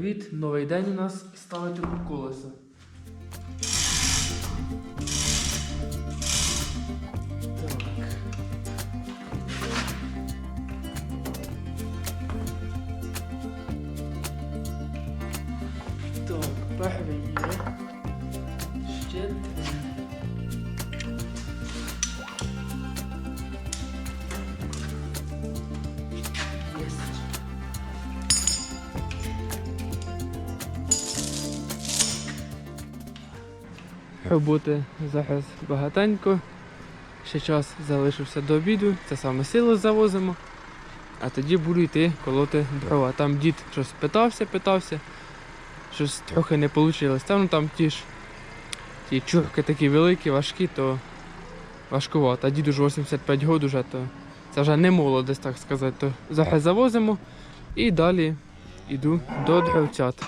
привіт! Новий день у нас ставити колеса. Роботи зараз багатенько. Ще час залишився до обіду, це саме силу завозимо. А тоді буду йти колоти дрова. Там дід щось питався, питався. Щось трохи не вийшло. Там, ну, там ті ж ті чурки такі великі, важкі, то важкувато. А дід уже 85 років, уже, то це вже не молодець, так сказати. То зараз завозимо і далі йду до дровцят.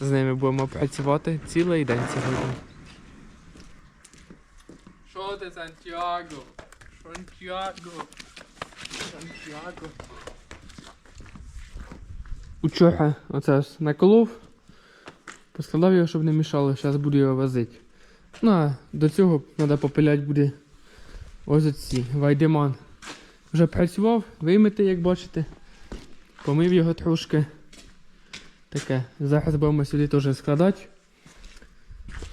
З ними будемо працювати цілий день сьогодні. Що ти, Сантьяго? Сантьяго. Сантьяго. Учора оце наколов, поскладав його, щоб не мішало, зараз буду його возити. Ну а до цього треба попиляти буде ось оці вайдеман. Вже працював, вимити, як бачите. Помив його трошки. Таке. Зараз будемо сюди теж складати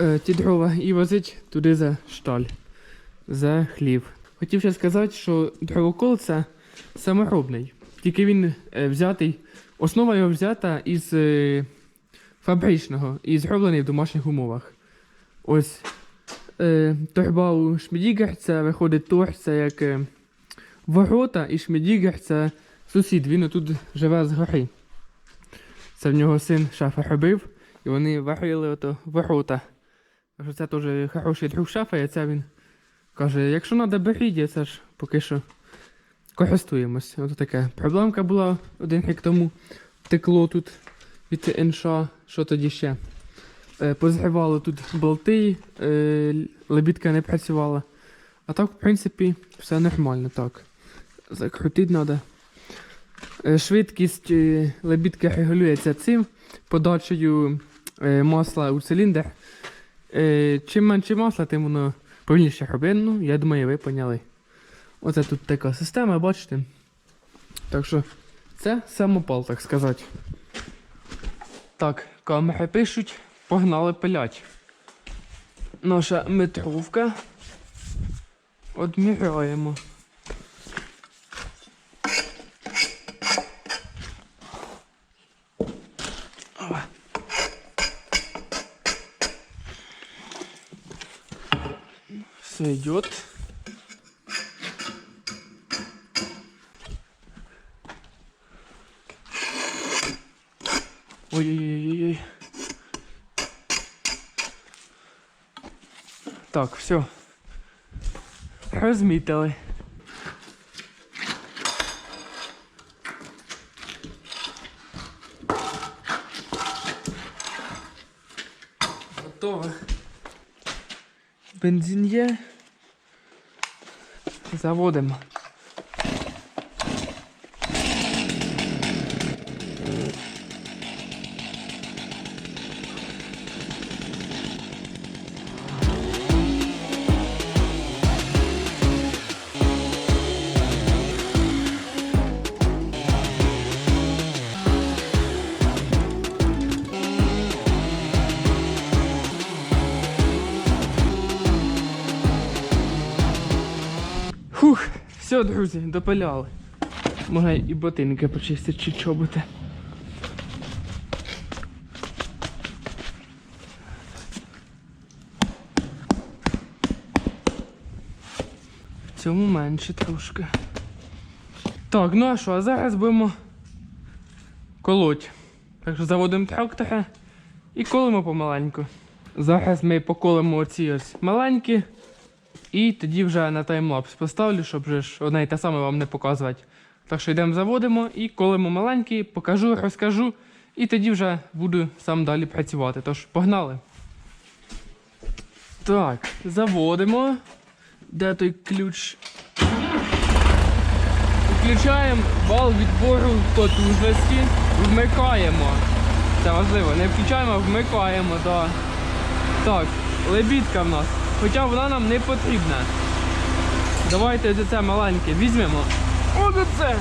е, ті дрова і возити туди за шталь, за хлів. Хотів ще сказати, що дровокол це саморобний. Тільки він е, взятий, основа його взята із е, фабричного і зроблений в домашніх умовах. Ось е, торба у Шмедігер, це виходить торг, це як ворота, і Шмедігер це сусід, він тут живе з гори. Це в нього син шафа робив, і вони варили ото ворота. Це теж хороший друг шафа, і це він каже, якщо треба, беріть, це ж поки що користуємось. Ото таке. Проблемка була один рік тому. Текло тут від НШ, що тоді ще. Е, позривало тут болти, е, лебідка не працювала. А так, в принципі, все нормально. Так. Закрутити треба. Швидкість е, лебідки регулюється цим подачею масла у циліндр. Чим менше масла, тим воно повільніше робить. Ну, я думаю, ви поняли. Оце тут така система, бачите. Так що це самопал, так сказати. Так, камери пишуть, погнали пилять. Наша метровка. Одміряємо. Все идет. Ой-ой-ой-ой. Так, все. Розмітили. Готово. Бензин є. Заводимо. Все, друзі, допиляли. Можна і ботинки почистити, чи чоботи. В цьому менше трошки. Так, ну а що, а зараз будемо колоть. Так що заводимо трактора і колимо помаленьку. Зараз ми поколимо оці ось маленькі. І тоді вже на таймлапс поставлю, щоб вже ж одне і те саме вам не показувати. Так що йдемо заводимо і колимо маленький, покажу, розкажу, і тоді вже буду сам далі працювати. Тож, погнали. Так, заводимо. Де той ключ? Включаємо вал відбору потужності, вмикаємо Це важливо. Не включаємо, а вмикаємо, да. Так, лебідка в нас. Хоча вона нам не потрібна. Давайте це маленьке візьмемо. Ось це!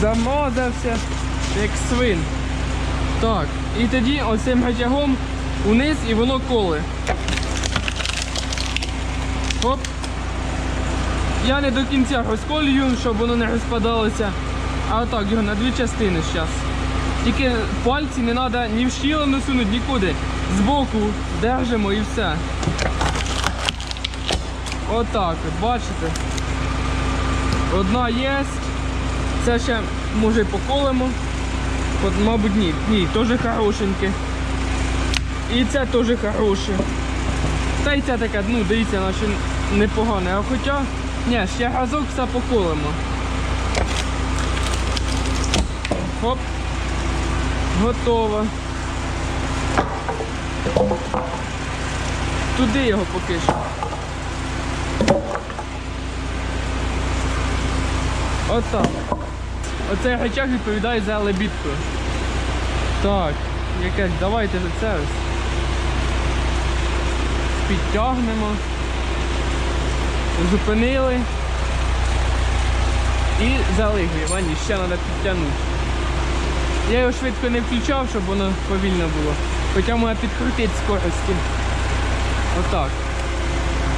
Замазався, як свин. Так, і тоді оцим гатягом униз і воно коле. Оп. Я не до кінця розколюю, щоб воно не розпадалося. А отак його на дві частини зараз. Тільки пальці не треба ні в щілину сунути, нікуди. Збоку держимо і все. Отак от, бачите? Одна є. Це ще може поколемо. От, мабуть, ні. Ні, теж хорошеньке. І це теж хороше. Та й це таке, ну, дивіться, наче непогане. А хоча, ні, ще разок все поколемо. Хоп. Готово. Туди його поки що. Отак. Оцей гачок відповідає за лебідку. Так, якесь, давайте це ось. Підтягнемо. Зупинили. І залигли. Ні, ще треба підтягнути. Я його швидко не включав, щоб воно повільно було. Хоча можна підкрутити скорості. Отак.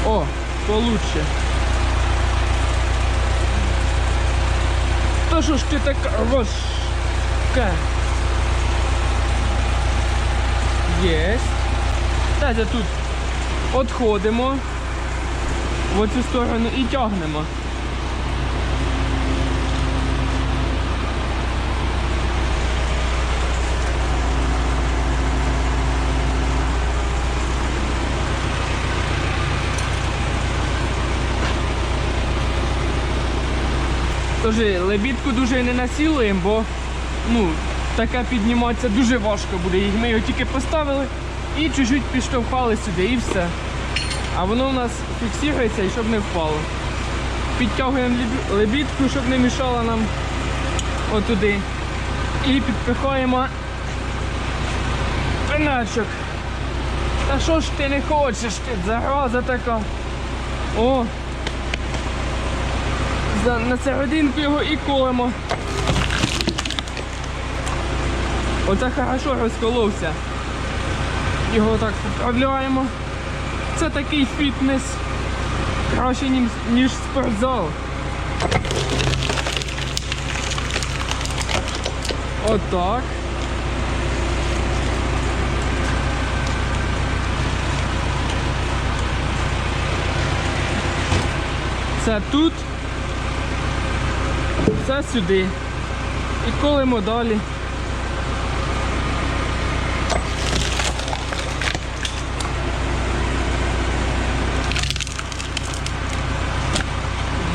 О, получше. Та що ж ти така важка? Єсть. Дайте тут відходимо в оцю сторону і тягнемо. Тож лебідку дуже не насілуємо, бо ну, таке підніматися дуже важко буде. Ми його тільки поставили і чуть-чуть підштовхали сюди і все. А воно у нас фіксується і щоб не впало. Підтягуємо лебідку, щоб не мішала нам отуди. І підпихаємо пеначок. Та що ж ти не хочеш? Ти зараза така. О! На серединку його і колемо. Оце хорошо розколовся. Його так поправляємо. Це такий фітнес. Краще, ніж, спортзал. Отак. Це тут. Це сюди. І колемо далі.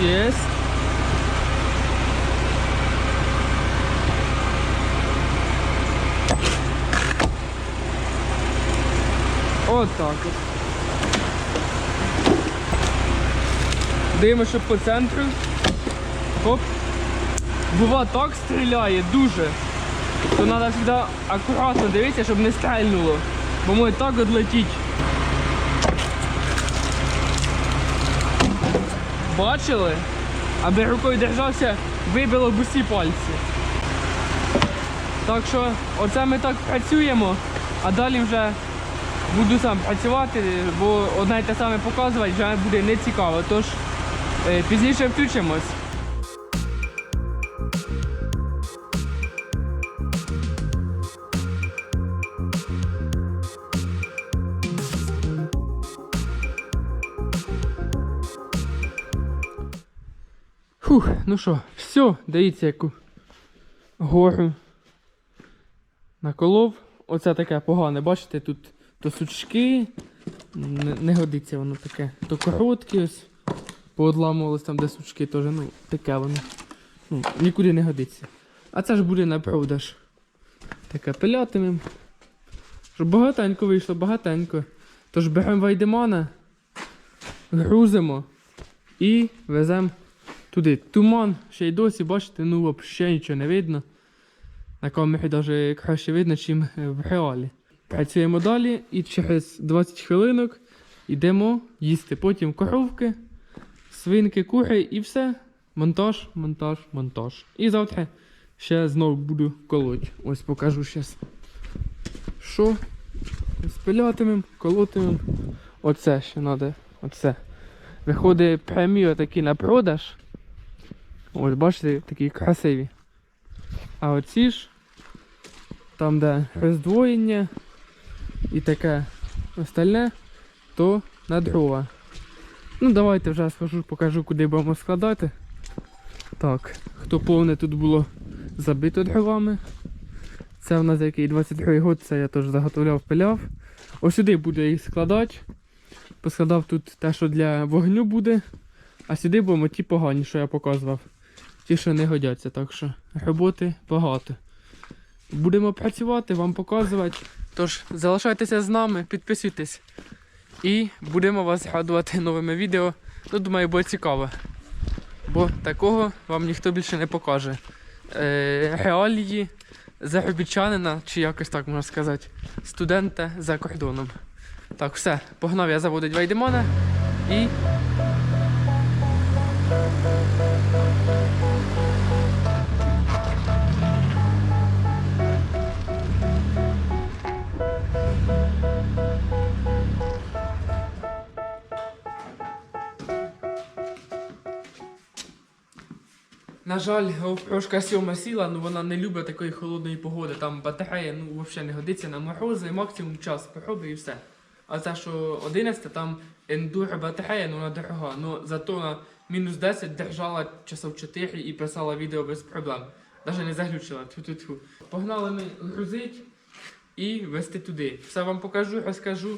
Єсть. От так от. Дивимося, по центру. Хоп. Бува так стріляє дуже. То треба завжди акуратно дивитися, щоб не стрельнуло. Бо може так відлетіть. Бачили? Аби рукою держався, вибило б усі пальці. Так що оце ми так працюємо, а далі вже буду сам працювати, бо одне й те саме показувати вже буде нецікаво. Тож е, пізніше включимось. Фух, ну що, все, дивіться, яку гору наколов. Оце таке погане, бачите, тут то сучки, не, не годиться воно таке. То короткі ось. Поодламувалось там, де сучки теж, ну, таке воно. Ну, нікуди не годиться. А це ж буде на продаж. Таке пилятимем. Щоб багатенько вийшло, багатенько. Тож беремо Вайдемана грузимо і веземо туди. Туман, ще й досі, бачите, ну взагалі нічого не видно. На камері навіть краще видно, ніж в реалі. Працюємо далі і через 20 хвилинок йдемо їсти. Потім коровки, свинки, кури і все. Монтаж, монтаж, монтаж. І завтра ще знову буду колоть. Ось покажу зараз. Що? Спилятимем, колотимем. Оце ще треба. Оце. Виходить прямі отакі на продаж. Ось бачите, такі красиві. А оці ж, там де роздвоєння і таке остальне, то на дрова. Ну давайте вже схожу, покажу, куди будемо складати. Так, хто повне тут було забито дровами. Це в нас який 22 год, це я теж заготовляв, пиляв. Ось сюди буду їх складати. Поскладав тут те, що для вогню буде. А сюди будемо ті погані, що я показував. Ті, що не годяться, так що роботи багато. Будемо працювати, вам показувати. Тож залишайтеся з нами, підписуйтесь. І будемо вас радувати новими відео. Ну, думаю, буде цікаво. Бо такого вам ніхто більше не покаже. Е, реалії заробітчанина, чи якось так можна сказати, студента за кордоном. Так, все, погнав я заводить Вайдемона і На жаль, GoPro 7 сіла, ну вона не любить такої холодної погоди. Там батарея ну, взагалі не годиться на морози, максимум час пороби і все. А це, що 11, там ендуро батарея, ну вона дорога. Ну зато на мінус 10 держала часов 4 і писала відео без проблем. Навіть не заглючила. Тьфу-тьфу-тьфу. Погнали ми грузить і вести туди. Все вам покажу, розкажу.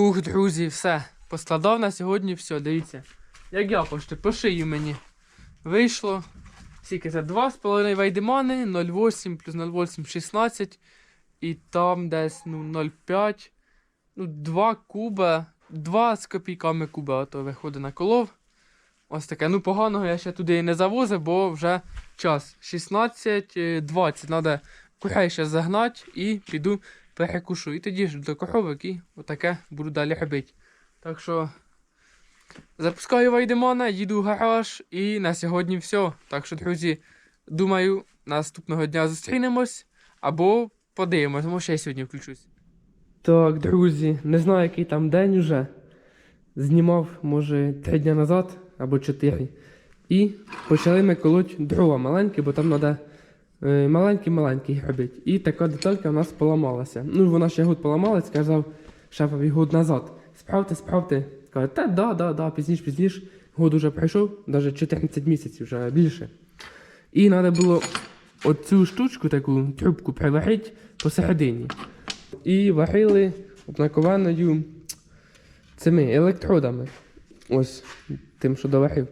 Хух, друзі, все. Поскладав на сьогодні все, дивіться. Як я пошти, по шию мені. Вийшло. Скільки це? 2,5 вайдемани, 0,8 плюс 0,8 16. І там десь ну, 0,5. Ну, 2 куба. 2 з копійками куба, ото виходить на колов. Ось таке. Ну, поганого я ще туди і не завозив, бо вже час. 16-20. Треба курей ще загнати і піду перекушу. І тоді ж до коровик і отаке буду далі робити. Так що запускаю Вайдемона, їду в гараж і на сьогодні все. Так що, друзі, думаю, наступного дня зустрінемось або подивимось, тому ще й сьогодні включусь. Так, друзі, не знаю, який там день уже. Знімав, може, три дні назад або чотири. І почали ми колоть дрова маленькі, бо там треба Маленький-маленький робити. І така деталька в нас поламалася. Ну, вона ще год поламалась, сказав шефові год назад. Справте, справте. Каже, та да, да, да, пізніше, пізніше. Год уже пройшов, навіть 14 місяців вже більше. І треба було оцю штучку, таку трубку приварити посередині. І варили обнакованою цими електродами. Ось тим, що доварив.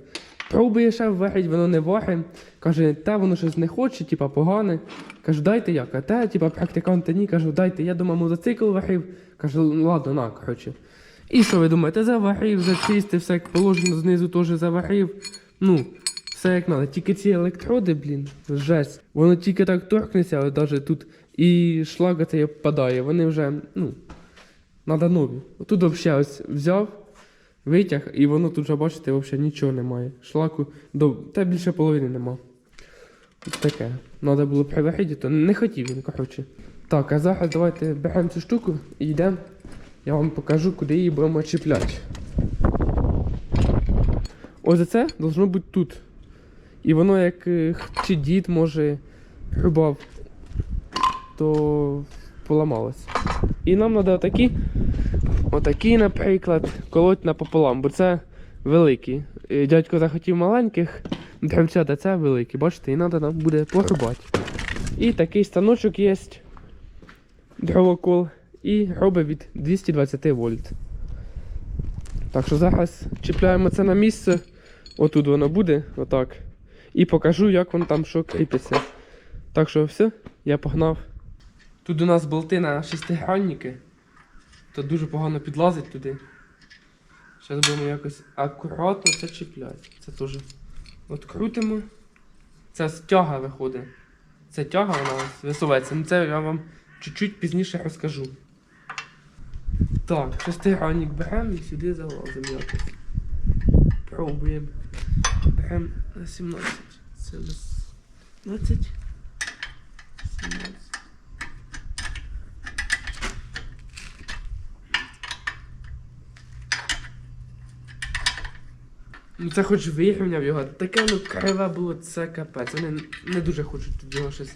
Пробує шеф варить, воно не варить. Каже, та воно щось не хоче, типа погане. Кажу, дайте як, а те, типа практикант ні, кажу, дайте, я думаю, мотоцикл варив. Кажу, «Ну, ладно, на, коротше. І що ви думаєте, заварив, зачистив, все як положено, знизу теж заварив. Ну, все як треба. Тільки ці електроди, блін, жесть. Воно тільки так торкнеться, але навіть тут і шлага цей обпадає. Вони вже, ну, треба нові. Тут взагалі ось взяв витяг, і воно тут вже, бачите, взагалі нічого немає. Шлаку до... та більше половини нема. Таке. Треба було приварити, то не хотів він, коротше. Так, а зараз давайте беремо цю штуку і йдемо. Я вам покажу, куди її будемо чіпляти. Ось це должно бути тут. І воно як е, чи дід може рубав, то поламалось. І нам треба отакі, отакі, наприклад, колоть напополам, бо це великі. Дядько захотів маленьких, дівчата це великі, бачите, і треба нам буде порубати. І такий станочок є, дровокол, і робить від 220 вольт. Так що зараз чіпляємо це на місце. Отут воно буде, отак. І покажу, як воно там що кріпиться. Так що все, я погнав. Тут у нас болти на шестигранники. Та дуже погано підлазить туди. Зараз будемо якось акуратно це чіпляти. Це теж відкрутимо. крутимо. Це тяга виходить. Це тяга вона висувається. Ну це я вам чуть-чуть пізніше розкажу. Так, шестигранник беремо і сюди залазимо якось. Пробуємо. Беремо 17. Це 20. Ну це хоч вирівняв його. Таке воно криве було, це капець. Вони не дуже хочуть тут його щось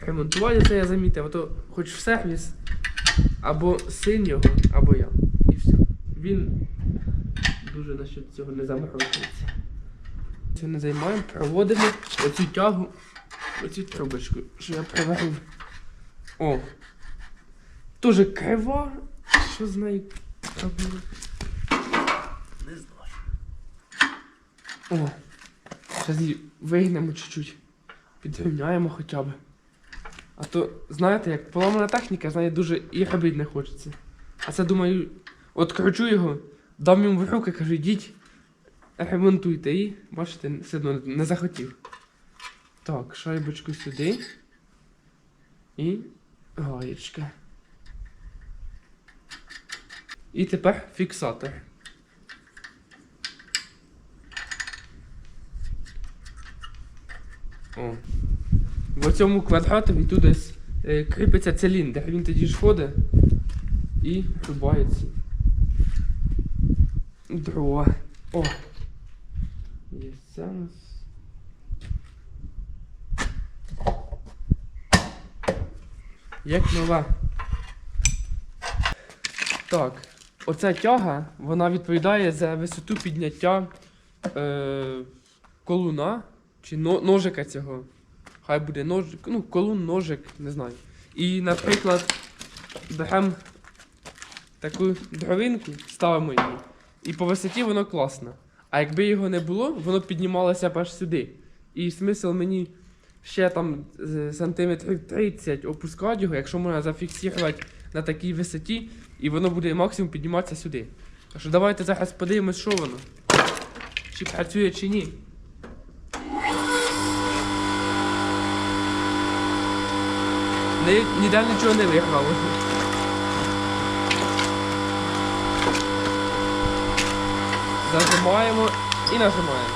ремонтувати, це я замітив. А то хоч в сервіс, або син його, або я. І все. Він дуже насчет цього не заморочується. Це не займаємо, проводимо оцю тягу, оцю трубочку, що я приварив. О! Дуже крива. Що з нею робили? Не знаю. О! Зараз її вигнемо чуть-чуть. Підрівняємо хоча б. А то, знаєте, як поламана техніка, знає, дуже і робити не хочеться. А це думаю, от кручу його, дам йому в руки, кажу, йдіть, ремонтуйте і, бачите, все одно не захотів. Так, шайбочку сюди. І гаєчка. І тепер фіксатор. О. В цьому квадратові тут десь кріпиться циліндр. Він тоді ж ходить і рубається. Дрова. О! Є це у нас. Як нова. Так, оця тяга, вона відповідає за висоту підняття е, колуна чи но, ножика цього. Хай буде ножик, ну, колун, ножик, не знаю. І, наприклад, беремо таку дровинку, ставимо її. І по висоті воно класно. А якби його не було, воно піднімалося аж сюди. І смисл мені ще там сантиметрів 30 опускати його, якщо можна зафіксувати на такій висоті, і воно буде максимум підніматися сюди. Так що давайте зараз подивимось, що воно. Чи працює, чи ні. Ніде нічого не виграло. Зажимаємо і нажимаємо.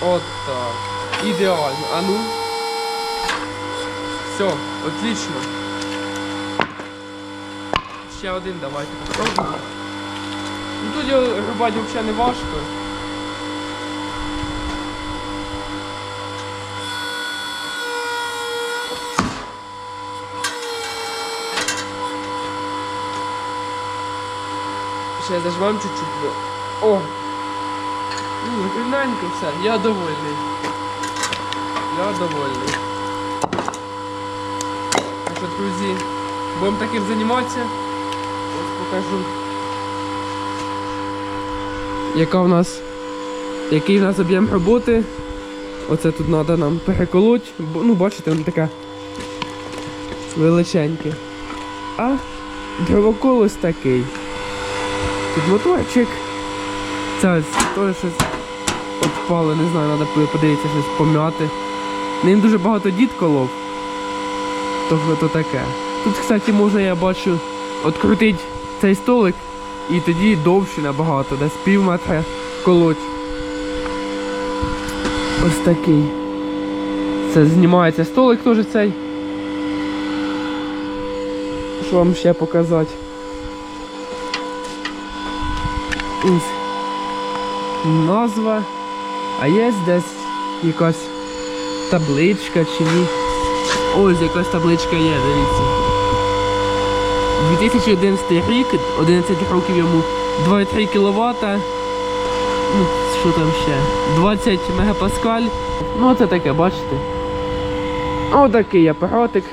От. Ідеально. А ну. Все, отлично. Ще один давайте попробуємо. Ну тут його рубати взагалі не важко. Ще зажмем чуть-чуть. бо- О! Ну, рівненько все, я довольний. Я довольний. Так що, друзі, будемо таким займатися. Ось покажу. Яка у нас. Який у нас об'єм роботи. Оце тут треба нам переколоть. Ну, бачите, воно таке величеньке. А дровокол такий. Тут моторчик. Це теж щось отпало, не знаю, треба подивитися щось пом'яти. Ним дуже багато дід колов. То, то таке. Тут, кстати, можна, я бачу, відкрутити цей столик і тоді довше набагато, десь пів метра колоть. Ось такий. Це знімається столик теж цей. Що вам ще показати? Ось. Назва. А є десь якась табличка чи ні. Ось якась табличка є, дивіться. 2011 рік, 11 років йому 2,3 кВт. Ну, що там ще? 20 мегапаскаль. Ну, це таке, бачите. Отакий апаратик.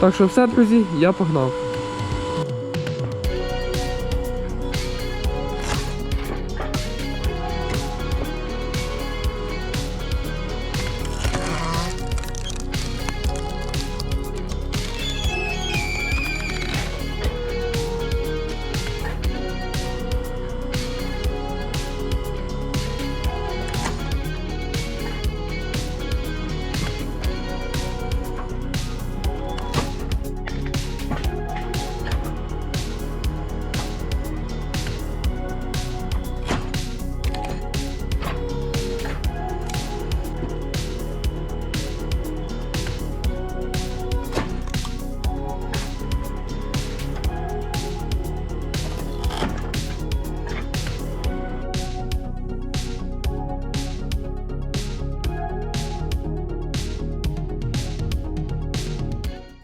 Так що все, друзі, я погнав.